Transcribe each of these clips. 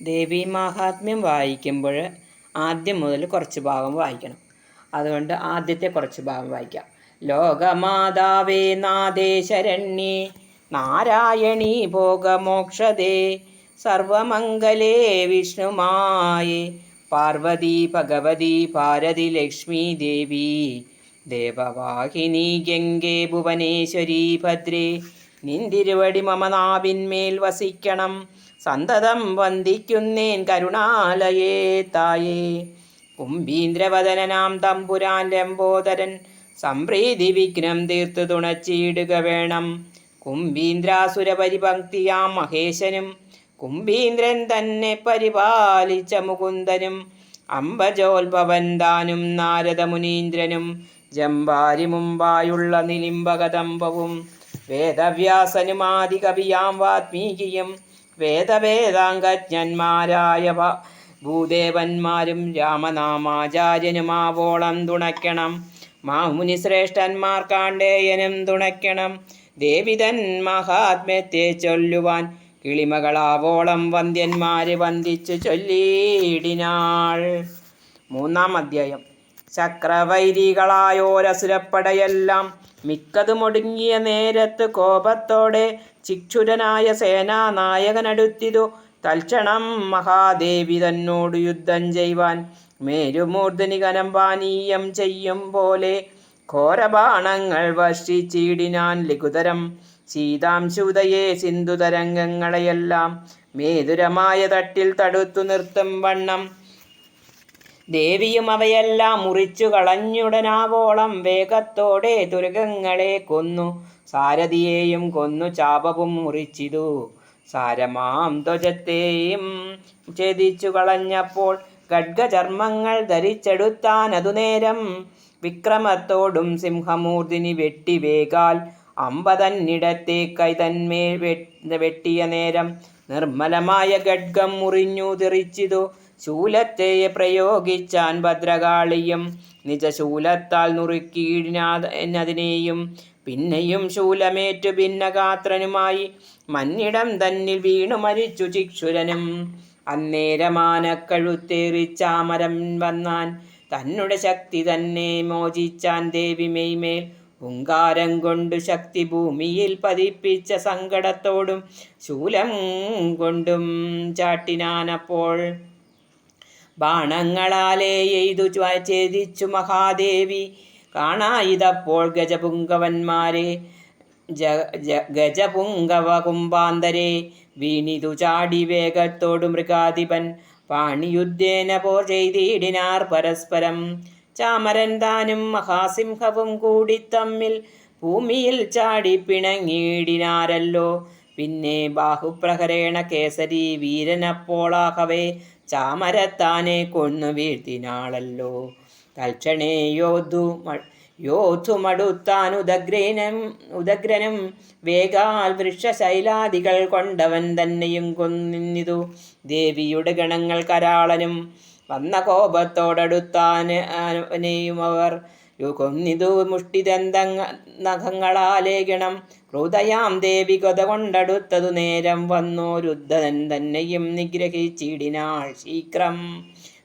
ദേവീ മാഹാത്മ്യം വായിക്കുമ്പോൾ ആദ്യം മുതൽ കുറച്ച് ഭാഗം വായിക്കണം. അതുകൊണ്ട് ആദ്യത്തെ കുറച്ച് ഭാഗം വായിക്കാം. ലോകമാതാവേ നാദേ ശരണ്യേ നാരായണീ ഭോഗമോക്ഷദേ സർവമംഗലേ വിഷ്ണുമായേ പാർവതി ഭഗവതി ഭാരതി ലക്ഷ്മി ദേവി ദേവവാഹിനി ഗംഗേ ഭുവനേശ്വരി ഭദ്രേ നിന്തിരുവടി മമനാവിന്മേൽ വസിക്കണം. സന്തതം വന്ദിക്കുന്നേൻ കരുണാലയേ തായേ. കുംഭീന്ദ്രവദനനാം തമ്പുരാൻ ലംബോദരൻ സംപ്രീതി വിഘ്നം തീർത്തു തുണച്ചിടുക വേണം. കുംഭീന്ദ്രാസുരപരിഭക്തിയാം മഹേശനും കുംഭീന്ദ്രൻ തന്നെ പരിപാലിച്ച മുകുന്ദനും അംബജോത്ഭവൻ താനും നാരദമുനീന്ദ്രനും ജമ്പാരി മുമ്പായുള്ള നിലിംബകതമ്പവും വേദവ്യാസനുമാതികവിയാം വാത്മീകിയും വേദവേദാംഗജ്ഞന്മാരായ ഭൂദേവന്മാരും രാമനാമാചാര്യനുമാവോളം തുണയ്ക്കണം. മാമുനി ശ്രേഷ്ഠന്മാർ കാണ്ടേയനും തുണയ്ക്കണം. ദേവിതൻ മഹാത്മ്യത്തെ ചൊല്ലുവാൻ കിളിമകളാവോളം വന്ദ്യന്മാര് വന്ദിച്ചു ചൊല്ലിയിടിനാൾ. മൂന്നാം അധ്യായം. ചക്രവൈരികളായോരസുരപ്പടയെല്ലാം മിക്കതുമൊടുങ്ങിയ നേരത്ത് കോപത്തോടെ ചിക്ഷുരനായ സേനാനായകനടുത്തിതു തൽക്ഷണം മഹാദേവി തന്നോട് യുദ്ധം ചെയ്യുവാൻ മേരുമൂർധനി കനംപാനീയം ചെയ്യും പോലെ ഘോരബാണങ്ങൾ വർഷിച്ചിടിനാൻ ലഘുതരം സീതാംശുതയെ സിന്ധുതരംഗങ്ങളെയെല്ലാം മേതുരമായ തട്ടിൽ തടുത്തു നിർത്തും വണ്ണം ദേവിയും അവയെല്ലാം മുറിച്ചു കളഞ്ഞുടനാവോളം വേഗത്തോടെ ദുർഗങ്ങളെ കൊന്നു. സാരഥിയെയും കൊന്നു ചാപവും മുറിച്ചിതു. സാരമാം ധ്വജത്തെയും ഛേദിച്ചു കളഞ്ഞപ്പോൾ ഖഡ്ഗചർമ്മങ്ങൾ ധരിച്ചെടുത്താൻ അതു നേരം വിക്രമത്തോടും സിംഹമൂർത്തിനി വെട്ടി വേഗാൽ അമ്പതന്നിടത്തെ കൈതന്മേൽ വെട്ടിയ നേരം നിർമ്മലമായ ഖഡ്ഗം മുറിഞ്ഞു തെറിച്ചിതു. ശൂലത്തെ പ്രയോഗിച്ചാൻ ഭദ്രകാളിയും നിജശൂലത്താൽ നുറുക്കിയിടിനതിനെയും പിന്നെയും ശൂലമേറ്റു ഭിന്നഗാത്രനുമായി മന്നിടം തന്നിൽ വീണു മരിച്ചു ചിക്ഷുരനും. അന്നേരമാനക്കഴുത്തേറിച്ചാമരം വന്നാൻ തന്നുടെ ശക്തി തന്നെ മോചിച്ചാൻ ദേവി മെയ്മേൽ ഉങ്കാരം കൊണ്ടു ശക്തി ഭൂമിയിൽ പതിപ്പിച്ച സങ്കടത്തോടും ശൂലം കൊണ്ടും ചാട്ടിനാനപ്പോൾ ബാണങ്ങളാലേ എയ്തു ചേദിച്ചു മഹാദേവി. കാണായിതപ്പോൾ ഗജപുങ്കവന്മാരെ ജ- ഗജപുങ്കവ കുംഭാന്തരെ വീണിതു ചാടി വേഗത്തോടു മൃഗാധിപൻ. പാണിയുദ്ധേന പോർ ചെയ്തിടിനാർ പരസ്പരം. ചാമരൻ താനും മഹാസിംഹവും കൂടി തമ്മിൽ ഭൂമിയിൽ ചാടി പിണങ്ങിയിടിനാരല്ലോ. പിന്നെ ബാഹുപ്രഹരേണ കേസരി വീരനപ്പോളാകവേ ചാമരത്താനെ കൊന്നു വീഴ്ത്തിനാളല്ലോ. തൽക്ഷണേ യോധു യോധുമടുത്താൻ ഉദഗ്രനം ഉദഗ്രനും വേഗാൽ വൃക്ഷശൈലാദികൾ കൊണ്ടവൻ തന്നെയും കൊന്നിതു ദേവിയുടെ ഗണങ്ങൾ കരാളനും വന്ന കോപത്തോടടുത്താനെയും അവർ കൊന്നിതു. മുഷ്ടിദന്തങ്ങ നഖങ്ങളാലേഖണം ഹൃദയാം ദേവി കൊത കൊണ്ടടുത്തതു നേരം വന്നോരുദ്ധനൻ തന്നെയും നിഗ്രഹിച്ചിടിനാൾ ശീക്രം.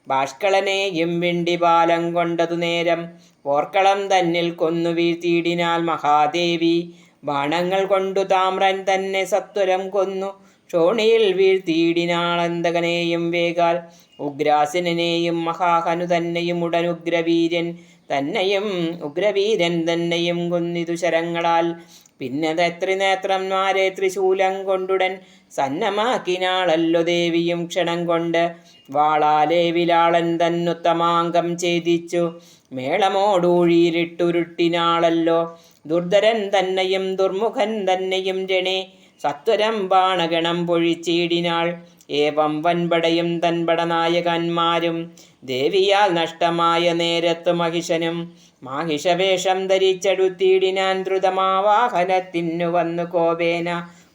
ബാഷ്കളനെയും വിണ്ടിപാലം കൊണ്ടതു നേരം പോർക്കളം തന്നിൽ കൊന്നു വീഴ്ത്തിയിടിനാൽ മഹാദേവി. ബാണങ്ങൾ കൊണ്ടു താമ്രൻ തന്നെ സത്വരം കൊന്നു ക്ഷോണിയിൽ വീഴ്ത്തിയിടിനാളന്തകനെയും വേഗാൽ. ഉഗ്രാസനെയും മഹാഹനു തന്നെയും ഉടൻ ഉഗ്രവീര്യൻ തന്നെയും ഉഗ്രവീരൻ തന്നെയും കൊന്നിതു ശരങ്ങളാൽ. പിന്നെ ത്രിനേത്രന്മാരെ ത്രിശൂലം കൊണ്ടുടൻ സന്നമാക്കിനാളല്ലോ ദേവിയും ക്ഷണം കൊണ്ട്. വാളാലേ വിലാളൻ തന്നുത്തമാങ്കം ഛേദിച്ചു. മേളമോടൂഴിയിലിട്ടുരുട്ടിനാളല്ലോ ദുർധരൻ തന്നെയും ദുർമുഖൻ തന്നെയും ജണേ. സത്വരം ബാണഗണം പൊഴിച്ചിടിനാൾ. ഏവം വൻപടയും തൻപടനായകന്മാരും ദേവിയാൽ നഷ്ടമായ നേരത്തു മഹിഷനും മാഹിഷവേഷം ധരിച്ചെടുത്തിടിനാൻ ദ്രുതമാവാഹനത്തിനു വന്നു കോപേന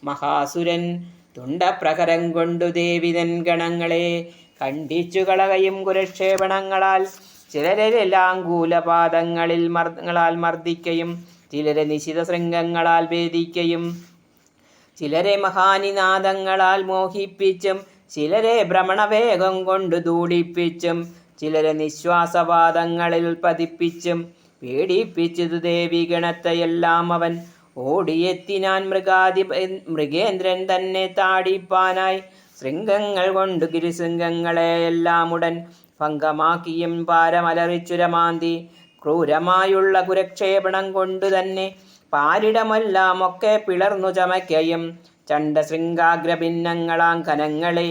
മഹാസുരൻ. തുണ്ടപ്രഹരം കൊണ്ടു ദേവിതൻ ഗണങ്ങളെ ഖണ്ഡിച്ചു കളകയും കുരക്ഷേപണങ്ങളാൽ ചിലരെല്ലാം കൂലപാദങ്ങളിൽ മർദ്ദങ്ങളാൽ മർദ്ദിക്കയും ചിലരെ നിശിത ശൃംഗങ്ങളാൽ ഭേദിക്കയും ചിലരെ മഹാനിനാദങ്ങളാൽ മോഹിപ്പിച്ചും ചിലരെ ഭ്രമണവേഗം കൊണ്ട് ദൂടിപ്പിച്ചും ചിലരെ നിശ്വാസവാദങ്ങളിൽ പതിപ്പിച്ചും പേടിപ്പിച്ചതു ദേവി ഗണത്തെയെല്ലാം അവൻ ഓടിയെത്തിനാൻ മൃഗാധി മൃഗേന്ദ്രൻ തന്നെ താടിപ്പാനായി ശൃംഗങ്ങൾ കൊണ്ട് ഗിരിശൃംഗങ്ങളെയെല്ലാം ഉടൻ ഭംഗമാക്കിയും പാരമലറിച്ചുരമാന്തി ക്രൂരമായുള്ള കുരക്ഷേപണം കൊണ്ടു തന്നെ പാരിടമെല്ലാം ഒക്കെ പിളർന്നു ചമയ്ക്കയും ചണ്ഡശൃംഗാഗ്ര ഭിന്നങ്ങളാം കനങ്ങളെ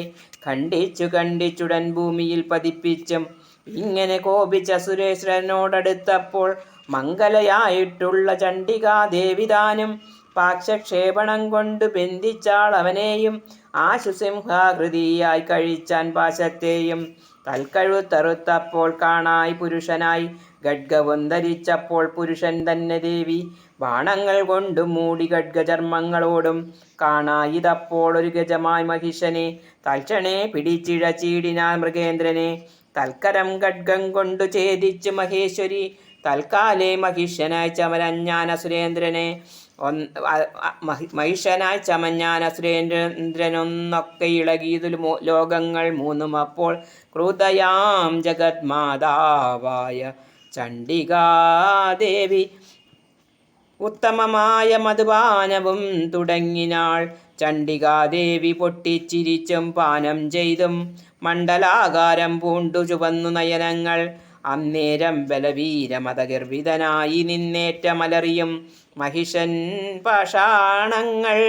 ഖണ്ഡിച്ചു കണ്ടിച്ചുടൻ ഭൂമിയിൽ പതിപ്പിച്ചും ഇങ്ങനെ കോപിച്ച സുരേശ്വരനോടടുത്തപ്പോൾ മംഗലയായിട്ടുള്ള ചണ്ഡികാദേവിതാനും പാക്ഷക്ഷേപണം കൊണ്ട് ബന്ധിച്ചാൾ അവനെയും ആശുസിംഹാകൃതിയായി കഴിച്ചാൻ പാശത്തെയും തൽക്കഴുത്തറുത്തപ്പോൾ കാണായി പുരുഷനായി. ഖഡ്ഗവും ധരിച്ചപ്പോൾ പുരുഷൻ തന്നെ ദേവി. ബാണങ്ങൾ കൊണ്ട് മൂടി ഖഡ്ഗചർമ്മങ്ങളോടും കാണായിതപ്പോൾ ഒരു ഗജമായി മഹിഷനെ. തൽക്ഷണെ പിടിച്ചിഴ ചീടിനാൽ മൃഗേന്ദ്രനെ. തൽക്കരം ഖഡ്ഗം കൊണ്ടു ഛേദിച്ചു മഹേശ്വരി തൽക്കാലേ മഹിഷനായി ചമരഞ്ഞാൻ സുരേന്ദ്രനെ മഹിഷനായി ചമഞ്ഞാൻ സുരേന്ദ്രനൊന്നൊക്കെ ഇളകിയതിൽ ലോകങ്ങൾ മൂന്നും അപ്പോൾ ക്രൂതയാം ജഗത്മാതാവായ ചണ്ഡികാദേവി. ഉത്തമമായ മധുപാനവും തുടങ്ങിനാൾ ചണ്ഡികാദേവി പൊട്ടിച്ചിരിച്ചും പാനം ചെയ്തും മണ്ഡലാകാരം പൂണ്ടു ചുവന്നു നയനങ്ങൾ അന്നേരം ബലവീരമതഗർഭിതനായി നിന്നേറ്റമലറിയും മഹിഷൻ പാഷാണങ്ങൾ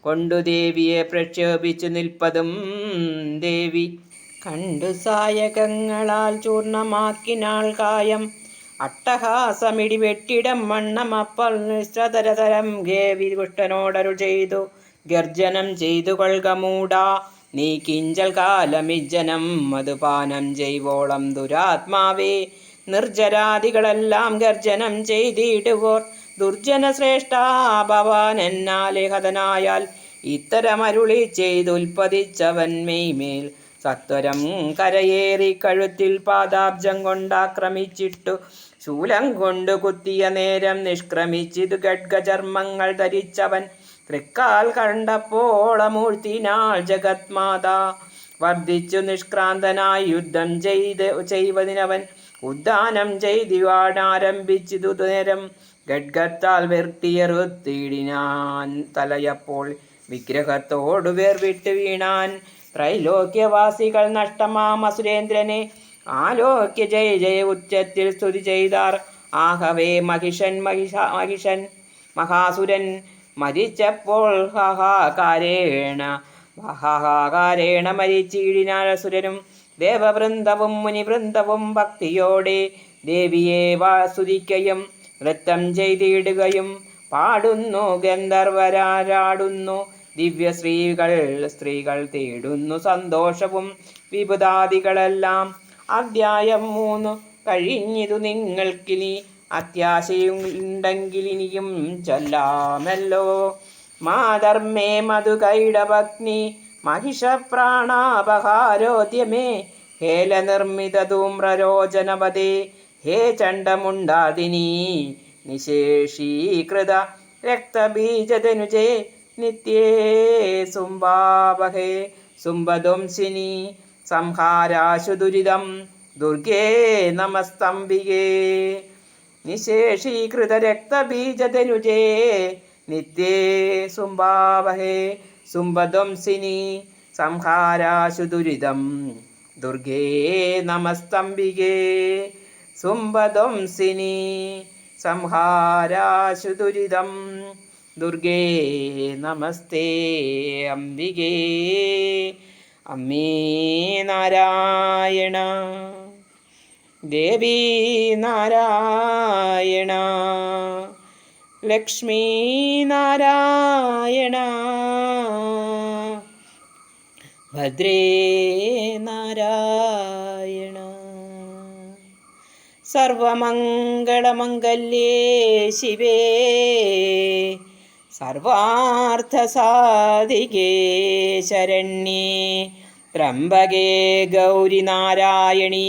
കൊണ്ടു ദേവിയെ പ്രക്ഷോഭിച്ചു നിൽപ്പതും ദേവി കണ്ടു സായകങ്ങളാൽ ചൂർണമാക്കിനാൾ കായം. അട്ടഹാസമിടി വെട്ടിടം മണ്ണമപ്പൽ നിശ്ചതരതരം ഗേവി കുഷ്ടനോടരുൾ ചെയ്തു. ഗർജനം ചെയ്തു കൊൾക മൂടാ നീ കിഞ്ചൽ കാലമിജ്ജനം മധുപാനം ചെയ്വോളം ദുരാത്മാവേ. നിർജരാദികളെല്ലാം ഗർജനം ചെയ്തിടുവോർ. ദുർജന ശ്രേഷ്ഠ ഭവാൻ എന്നാലെ ഹതനായാൽ ഇത്തരമരുളി ചെയ്തുൽപ്പതിച്ചവൻ മെയ്മേൽ. സത്വരം കരയേറി കഴുത്തിൽ പാദാബ്ജം കൊണ്ടാക്രമിച്ചിട്ടു ശൂലം കൊണ്ട് കുത്തിയ നേരം നിഷ്ക്രമിച്ചിതു ഖഡ്ഗചർമ്മങ്ങൾ ധരിച്ചവൻ. തൃക്കാൽ കണ്ടപ്പോളമൂഴ്ത്തിനാൾ ജഗത്മാത. വർദ്ധിച്ചു നിഷ്ക്രാന്തനായി യുദ്ധം ചെയ്ത് ചെയ്വതിനവൻ ഉദ്ദാനം ചെയ്തിവാടാരംഭിച്ചു നേരം ഖഡ്ഗത്താൽ തീടിനാൻ തലയപ്പോൾ വിഗ്രഹത്തോടു വേർവിട്ട് വീണാൻ. ത്രൈലോക്യവാസികൾ നഷ്ടമാം അസുരേന്ദ്രനെ. ആലോക്യ ജയ ജയ ഉച്ചത്തിൽ സ്തുതി ചെയ്താർ. ആഹവേ മഹിഷൻ മഹിഷ മഹിഷൻ മഹാസുരൻ മരിച്ചപ്പോൾ ഹഹാകാരേണ ഹാഹാകാരേണ മരിച്ചിടിനാൽ ദേവവൃന്ദവും മുനിവൃന്ദവും ഭക്തിയോടെ ദേവിയെ വാസ്തുതിക്കയും നൃത്തം ചെയ്തിടുകയും പാടുന്നു ഗന്ധർവരാരാടുന്നു. ദിവ്യ സ്ത്രീകൾ സ്ത്രീകൾ തേടുന്നു സന്തോഷവും വിപുതാദികളെല്ലാം അധ്യായം മൂന്ന്. കഴിഞ്ഞിതു നിങ്ങൾക്കിനി അത്യാശയുണ്ടെങ്കിലിനിയും ചൊല്ലാമല്ലോ. മാതർമേ മധുകൈടഭഗ്നി മഹിഷപ്രാണാപഹാരോദ്യമേ ഹേല നിർമ്മിത ധൂമ്രരോചനപദേ ഹേ ചണ്ഡമുണ്ടാദിനി നിശേഷീകൃത രക്തബീജതനുജേ നിത്യേ സുംബാപഹേ സുംബദംസിനി സംഹാരാശു ദുരിതം ദുർഗേ നമസ്തംബികേ നിശേഷീകൃതരക്തബീജതനുജേ നിത്യേ സുംബാവഹേ സുംബദംസിനി സംഹാരാശു ദുരിതം ദുർഗേ നമസ്തംബികേ സുംബദംസിനി സംഹാരാശു ദുരിതം ദുർഗേ നമസ്തേ അംബികേ. അമ്മേ നാരായണ. ദേവി നാരായണ ലക്ഷ്മീനാരായണ ഭദ്രേ നാരായണ. സർവമംഗളമംഗല്യേ ശിവേ സർവാർത്ഥസാധികേ ശരണ്യേ. ത്രംബകേ ഗൗരി നാരായണീ